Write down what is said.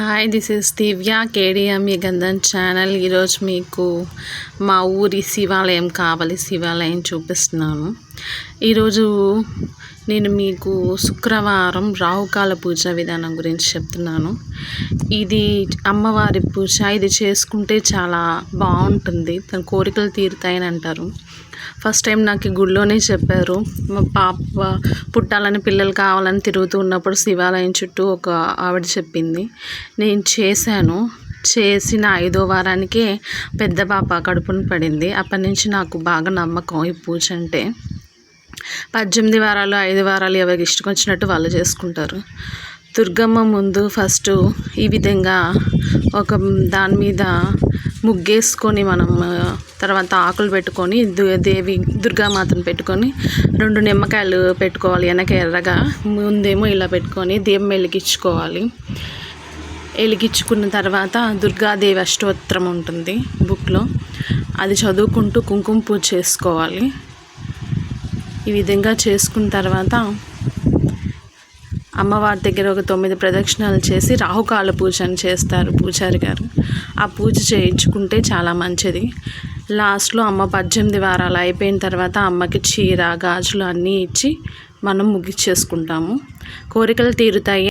Hi this is Divya KDM గంధన్ channel ఈరోజు మీకు మా ఊరి శివాలయం కావాలి శివాలయం చూపిస్తున్నాను. ఈరోజు నేను మీకు శుక్రవారం రాహుకాల పూజ విధానం గురించి చెప్తున్నాను. ఇది అమ్మవారి పూజ. ఇది చేసుకుంటే చాలా బాగుంటుంది. తన కోరికలు తీరుతాయని అంటారు. ఫస్ట్ టైం నాకు గుడిలోనే చెప్పారు. మా పాప పుట్టాలని పిల్లలు కావాలని తిరుగుతూ ఉన్నప్పుడు శివాలయం చుట్టూ ఒక ఆవిడ చెప్పింది. నేను చేశాను. చేసిన ఐదో వారానికే పెద్ద పాప కడుపున పడింది. అప్పటి నుంచి నాకు బాగా నమ్మకం ఈ పూజ అంటే. పద్దెనిమిది వారాలు ఐదు వారాలు ఎవరికి ఇష్టం వచ్చినట్టు వాళ్ళు చేసుకుంటారు. దుర్గమ్మ ముందు ఫస్ట్ ఈ విధంగా ఒక దాని మీద ముగ్గేసుకొని మనం తర్వాత ఆకులు పెట్టుకొని దు- దేవి దుర్గామాతను పెట్టుకొని రెండు నిమ్మకాయలు పెట్టుకోవాలి. వెనక ఎర్రగా ముందేమో ఇలా పెట్టుకొని దీపం వెలిగించుకోవాలి. వెలిగించుకున్న తర్వాత దుర్గాదేవి అష్టోత్తరం ఉంటుంది బుక్లో. అది చదువుకుంటూ కుంకుమ పూజ చేసుకోవాలి. ఈ విధంగా చేసుకున్న తర్వాత అమ్మవారి దగ్గర ఒక తొమ్మిది ప్రదక్షిణాలు చేసి రాహుకాల పూజను చేస్తారు పూజారి గారు. ఆ పూజ చేయించుకుంటే చాలా మంచిది. లాస్ట్లో అమ్మ పద్దెనిమిది వారాలు అయిపోయిన తర్వాత అమ్మకి చీర గాజులు అన్నీ ఇచ్చి మనం ముగిచ్చేసుకుంటాము. కోరికలు తీరుతాయి.